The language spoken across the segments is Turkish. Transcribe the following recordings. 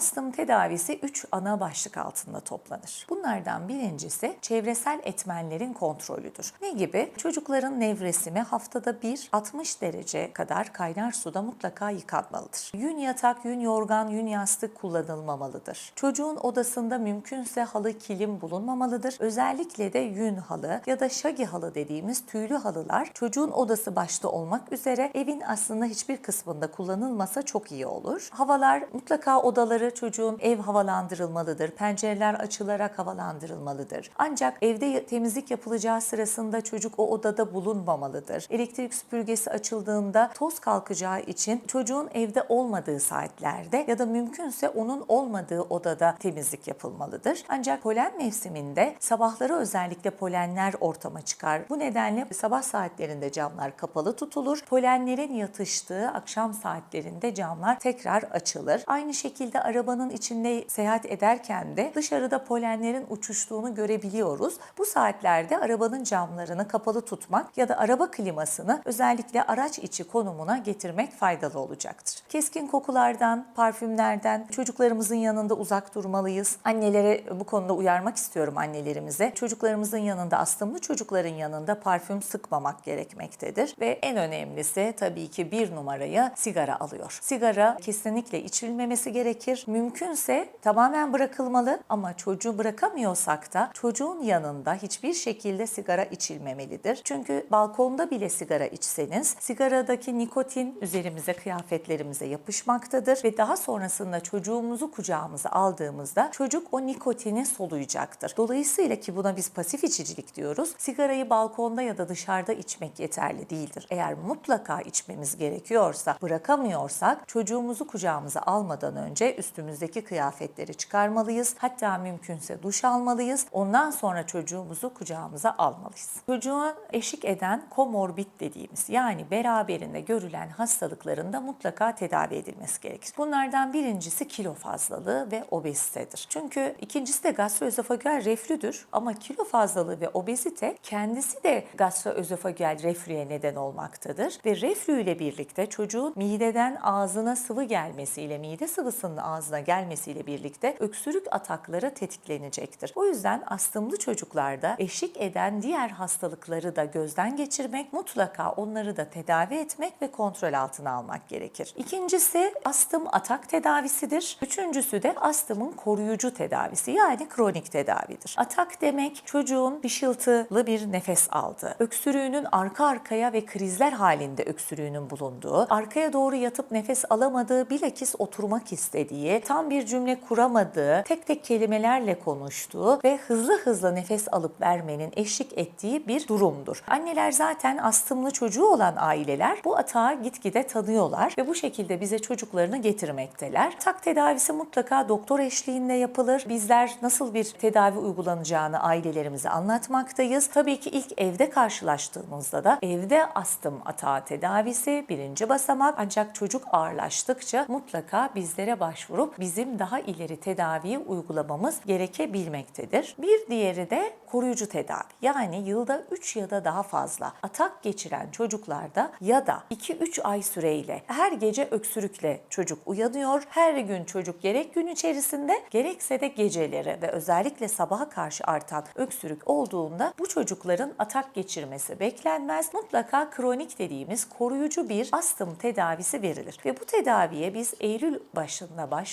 Astım tedavisi 3 ana başlık altında toplanır. Bunlardan birincisi çevresel etmenlerin kontrolüdür. Ne gibi? Çocukların nevresimi haftada bir 60 derece kadar kaynar suda mutlaka yıkanmalıdır. Yün yatak, yün yorgan, yün yastık kullanılmamalıdır. Çocuğun odasında mümkünse halı kilim bulunmamalıdır. Özellikle de yün halı ya da şagi halı dediğimiz tüylü halılar çocuğun odası başta olmak üzere evin aslında hiçbir kısmında kullanılmasa çok iyi olur. Havalar mutlaka odaları çocuğun ev havalandırılmalıdır. Pencereler açılarak havalandırılmalıdır. Ancak evde temizlik yapılacağı sırasında çocuk o odada bulunmamalıdır. Elektrik süpürgesi açıldığında toz kalkacağı için çocuğun evde olmadığı saatlerde ya da mümkünse onun olmadığı odada temizlik yapılmalıdır. Ancak polen mevsiminde sabahları özellikle polenler ortama çıkar. Bu nedenle sabah saatlerinde camlar kapalı tutulur. Polenlerin yatıştığı akşam saatlerinde camlar tekrar açılır. Aynı şekilde arabanın içinde seyahat ederken de dışarıda polenlerin uçuştuğunu görebiliyoruz. Bu saatlerde arabanın camlarını kapalı tutmak ya da araba klimasını özellikle araç içi konumuna getirmek faydalı olacaktır. Keskin kokulardan, parfümlerden çocuklarımızın yanında uzak durmalıyız. Annelere bu konuda uyarmak istiyorum annelerimize. Çocuklarımızın yanında, astımlı çocukların yanında parfüm sıkmamak gerekmektedir. Ve en önemlisi tabii ki bir numaraya sigara alıyor. Sigara kesinlikle içilmemesi gerekir. Mümkünse tamamen bırakılmalı ama çocuğu bırakamıyorsak da çocuğun yanında hiçbir şekilde sigara içilmemelidir. Çünkü balkonda bile sigara içseniz sigaradaki nikotin üzerimize, kıyafetlerimize yapışmaktadır ve daha sonrasında çocuğumuzu kucağımıza aldığımızda çocuk o nikotini soluyacaktır. Dolayısıyla ki buna biz pasif içicilik diyoruz. Sigarayı balkonda ya da dışarıda içmek yeterli değildir. Eğer mutlaka içmemiz gerekiyorsa, bırakamıyorsak çocuğumuzu kucağımıza almadan önce üstümüzdeki kıyafetleri çıkarmalıyız. Hatta mümkünse duş almalıyız. Ondan sonra çocuğumuzu kucağımıza almalıyız. Çocuğa eşlik eden komorbid dediğimiz yani beraberinde görülen hastalıkların da mutlaka tedavi edilmesi gerekir. Bunlardan birincisi kilo fazlalığı ve obezitedir. Çünkü ikincisi de gastroözofagel reflüdür ama kilo fazlalığı ve obezite kendisi de gastroözofagel reflüye neden olmaktadır. Ve reflü ile birlikte çocuğun mideden ağzına sıvı gelmesiyle, mide sıvısının ağzına gelmesiyle birlikte öksürük atakları tetiklenecektir. O yüzden astımlı çocuklarda eşlik eden diğer hastalıkları da gözden geçirmek, mutlaka onları da tedavi etmek ve kontrol altına almak gerekir. İkincisi astım atak tedavisidir. Üçüncüsü de astımın koruyucu tedavisi yani kronik tedavidir. Atak demek çocuğun ışıltılı bir nefes aldığı, öksürüğünün arka arkaya ve krizler halinde öksürüğünün bulunduğu, arkaya doğru yatıp nefes alamadığı, bilakis oturmak istediği, tam bir cümle kuramadığı, tek tek kelimelerle konuştuğu ve hızlı hızlı nefes alıp vermenin eşlik ettiği bir durumdur. Anneler zaten astımlı çocuğu olan aileler bu atağı gitgide tanıyorlar ve bu şekilde bize çocuklarını getirmekteler. Tak tedavisi mutlaka doktor eşliğinde yapılır. Bizler nasıl bir tedavi uygulanacağını ailelerimize anlatmaktayız. Tabii ki ilk evde karşılaştığımızda da evde astım atağı tedavisi birinci basamak ancak çocuk ağırlaştıkça mutlaka bizlere başvurup bizim daha ileri tedaviyi uygulamamız gerekebilmektedir. Bir diğeri de koruyucu tedavi. Yani yılda 3 ya da daha fazla atak geçiren çocuklarda ya da 2-3 ay süreyle her gece öksürükle çocuk uyanıyor. Her gün çocuk gerek gün içerisinde gerekse de geceleri ve özellikle sabaha karşı artan öksürük olduğunda bu çocukların atak geçirmesi beklenmez. Mutlaka kronik dediğimiz koruyucu bir astım tedavisi verilir. Ve bu tedaviye biz Eylül başında başlıyoruz.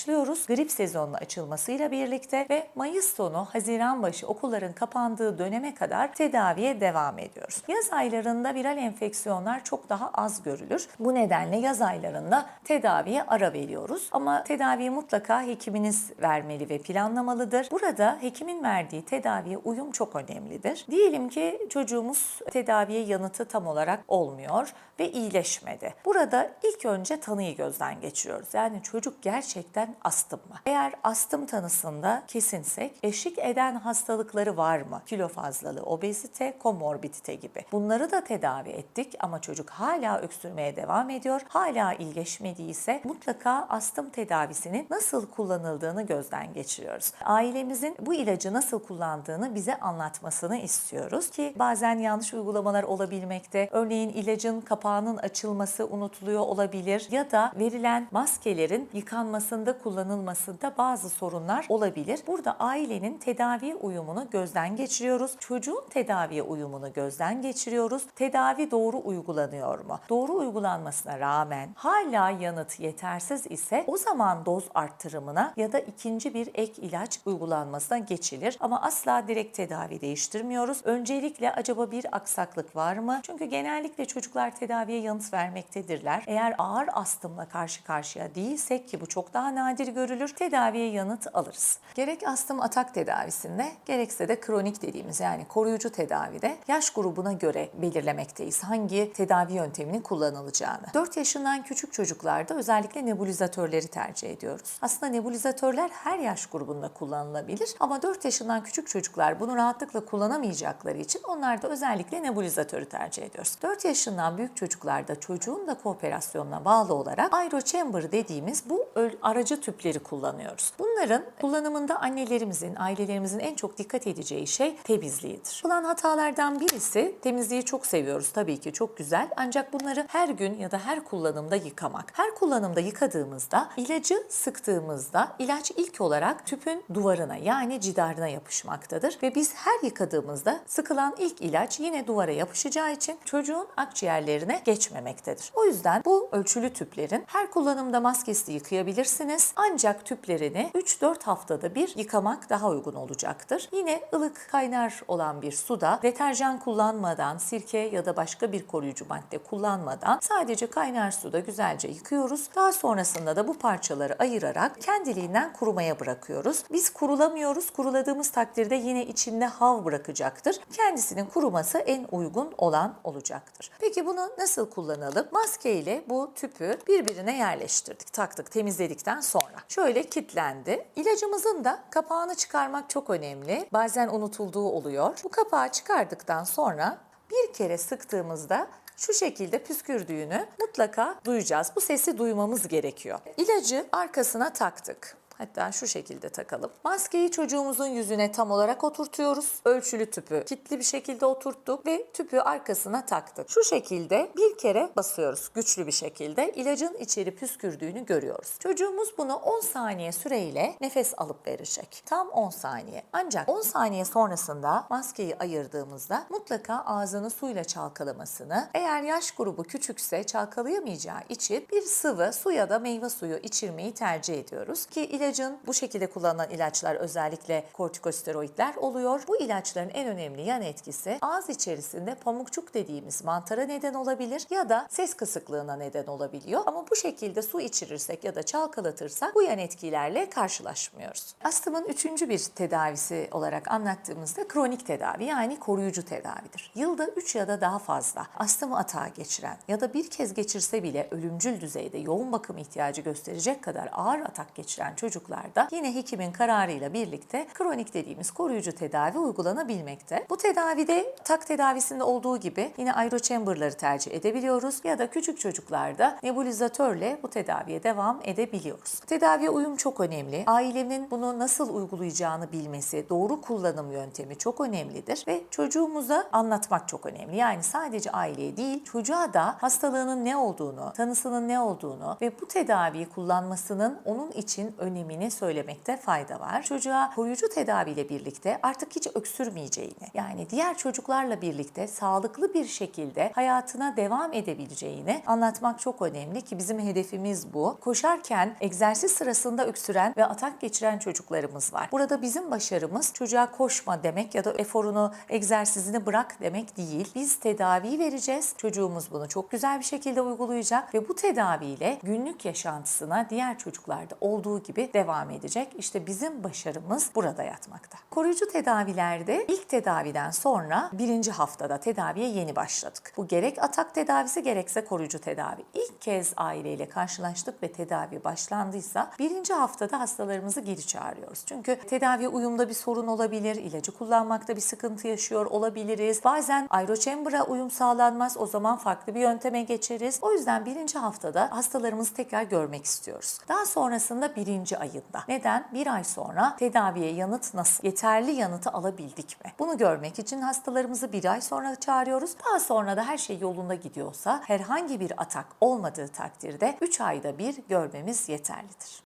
Grip sezonunun açılmasıyla birlikte ve Mayıs sonu, Haziran başı okulların kapandığı döneme kadar tedaviye devam ediyoruz. Yaz aylarında viral enfeksiyonlar çok daha az görülür. Bu nedenle yaz aylarında tedaviye ara veriyoruz. Ama tedaviyi mutlaka hekiminiz vermeli ve planlamalıdır. Burada hekimin verdiği tedaviye uyum çok önemlidir. Diyelim ki çocuğumuz tedaviye yanıtı tam olarak olmuyor ve iyileşmedi. Burada ilk önce tanıyı gözden geçiriyoruz. Yani çocuk gerçekten astım mı? Eğer astım tanısında kesinsek eşlik eden hastalıkları var mı? Kilo fazlalığı, obezite, komorbidite gibi. Bunları da tedavi ettik ama çocuk hala öksürmeye devam ediyor. Hala iyileşmediyse mutlaka astım tedavisinin nasıl kullanıldığını gözden geçiriyoruz. Ailemizin bu ilacı nasıl kullandığını bize anlatmasını istiyoruz ki bazen yanlış uygulamalar olabilmekte. Örneğin ilacın kapağının açılması unutuluyor olabilir ya da verilen maskelerin yıkanmasında kullanılmasında bazı sorunlar olabilir. Burada ailenin tedavi uyumunu gözden geçiriyoruz. Çocuğun tedaviye uyumunu gözden geçiriyoruz. Tedavi doğru uygulanıyor mu? Doğru uygulanmasına rağmen hala yanıt yetersiz ise o zaman doz arttırımına ya da ikinci bir ek ilaç uygulanmasına geçilir. Ama asla direkt tedavi değiştirmiyoruz. Öncelikle acaba bir aksaklık var mı? Çünkü genellikle çocuklar tedaviye yanıt vermektedirler. Eğer ağır astımla karşı karşıya değilsek ki bu çok daha nadir görülür, tedaviye yanıt alırız. Gerek astım atak tedavisinde gerekse de kronik dediğimiz yani koruyucu tedavide yaş grubuna göre belirlemekteyiz. Hangi tedavi yönteminin kullanılacağını. 4 yaşından küçük çocuklarda özellikle nebulizatörleri tercih ediyoruz. Aslında nebulizatörler her yaş grubunda kullanılabilir ama 4 yaşından küçük çocuklar bunu rahatlıkla kullanamayacakları için onlarda özellikle nebulizatörü tercih ediyoruz. 4 yaşından büyük çocuklarda çocuğun da kooperasyonuna bağlı olarak aerochamber dediğimiz bu öl- tüpleri kullanıyoruz. Bunların kullanımında annelerimizin, ailelerimizin en çok dikkat edeceği şey temizliğidir. Yapılan hatalardan birisi temizliği çok seviyoruz tabii ki çok güzel ancak bunları her gün ya da her kullanımda yıkamak. Her kullanımda yıkadığımızda ilacı sıktığımızda ilaç ilk olarak tüpün duvarına yani cidarına yapışmaktadır ve biz her yıkadığımızda sıkılan ilk ilaç yine duvara yapışacağı için çocuğun akciğerlerine geçmemektedir. O yüzden bu ölçülü tüplerin her kullanımda maskesi yıkayabilirsiniz ancak tüplerini 3-4 haftada bir yıkamak daha uygun olacaktır. Yine ılık kaynar olan bir suda deterjan kullanmadan, sirke ya da başka bir koruyucu madde kullanmadan sadece kaynar suda güzelce yıkıyoruz. Daha sonrasında da bu parçaları ayırarak kendiliğinden kurumaya bırakıyoruz. Biz kurulamıyoruz. Kuruladığımız takdirde yine içinde hav bırakacaktır. Kendisinin kuruması en uygun olan olacaktır. Peki bunu nasıl kullanalım? Maske ile bu tüpü birbirine yerleştirdik, taktık temizledikten sonra. Şöyle kilitlendi. İlacımızın da kapağını çıkarmak çok önemli. Bazen unutulduğu oluyor. Bu kapağı çıkardıktan sonra bir kere sıktığımızda şu şekilde püskürdüğünü mutlaka duyacağız. Bu sesi duymamız gerekiyor. İlacı arkasına taktık. Hatta şu şekilde takalım. Maskeyi çocuğumuzun yüzüne tam olarak oturtuyoruz. Ölçülü tüpü kilitli bir şekilde oturttuk ve tüpü arkasına taktık. Şu şekilde bir kere basıyoruz güçlü bir şekilde. İlacın içeri püskürdüğünü görüyoruz. Çocuğumuz bunu 10 saniye süreyle nefes alıp verecek. Tam 10 saniye. Ancak 10 saniye sonrasında maskeyi ayırdığımızda mutlaka ağzını suyla çalkalamasını, eğer yaş grubu küçükse çalkalayamayacağı için bir sıvı su ya da meyve suyu içirmeyi tercih ediyoruz ki ilacın bu şekilde kullanılan ilaçlar özellikle kortikosteroidler oluyor. Bu ilaçların en önemli yan etkisi ağız içerisinde pamukçuk dediğimiz mantara neden olabilir ya da ses kısıklığına neden olabiliyor. Ama bu şekilde su içirirsek ya da çalkalatırsak bu yan etkilerle karşılaşmıyoruz. Astımın üçüncü bir tedavisi olarak anlattığımızda kronik tedavi yani koruyucu tedavidir. Yılda 3 ya da daha fazla astım atağı geçiren ya da bir kez geçirse bile ölümcül düzeyde yoğun bakım ihtiyacı gösterecek kadar ağır atak geçiren çocuklarda yine hekimin kararıyla birlikte kronik dediğimiz koruyucu tedavi uygulanabilmekte. Bu tedavide tak tedavisinde olduğu gibi yine aerochamber'ları tercih edebiliyoruz ya da küçük çocuklarda nebulizatörle bu tedaviye devam edebiliyoruz. Tedaviye uyum çok önemli. Ailenin bunu nasıl uygulayacağını bilmesi, doğru kullanım yöntemi çok önemlidir ve çocuğumuza anlatmak çok önemli. Yani sadece aileye değil, çocuğa da hastalığının ne olduğunu, tanısının ne olduğunu ve bu tedaviyi kullanmasının onun için önemini söylemekte fayda var. Çocuğa koruyucu tedaviyle birlikte artık hiç öksürmeyeceğini, yani diğer çocuklarla birlikte sağlıklı bir şekilde hayatına devam edebileceğini anlatmak çok önemli ki bizim hedefimiz bu. Koşarken egzersiz sırasında öksüren ve atak geçiren çocuklarımız var. Burada bizim başarımız çocuğa koşma demek ya da eforunu, egzersizini bırak demek değil. Biz tedavi vereceğiz. Çocuğumuz bunu çok güzel bir şekilde uygulayacak ve bu tedaviyle günlük yaşantısına diğer çocuklarda olduğu gibi devam edecek. İşte bizim başarımız burada yatmakta. Koruyucu tedavilerde ilk tedaviden sonra birinci haftada tedaviye yeni başladık. Bu gerek atak tedavisi gerekse koruyucu tedavi. İlk kez aileyle karşılaştık ve tedavi başlandıysa birinci haftada hastalarımızı geri çağırıyoruz. Çünkü tedavi uyumda bir sorun olabilir, ilacı kullanmakta bir sıkıntı yaşıyor olabiliriz. Bazen aerochamber'a uyum sağlanmaz, o zaman farklı bir yönteme geçeriz. O yüzden birinci haftada hastalarımızı tekrar görmek istiyoruz. Daha sonrasında birinci ayında. Neden? Bir ay sonra tedaviye yanıt nasıl? Yeterli yanıtı alabildik mi? Bunu görmek için hastalarımızı bir ay sonra çağırıyoruz. Daha sonra da her şey yolunda gidiyorsa herhangi bir atak olmadığı takdirde 3 ayda bir görmemiz yeterlidir.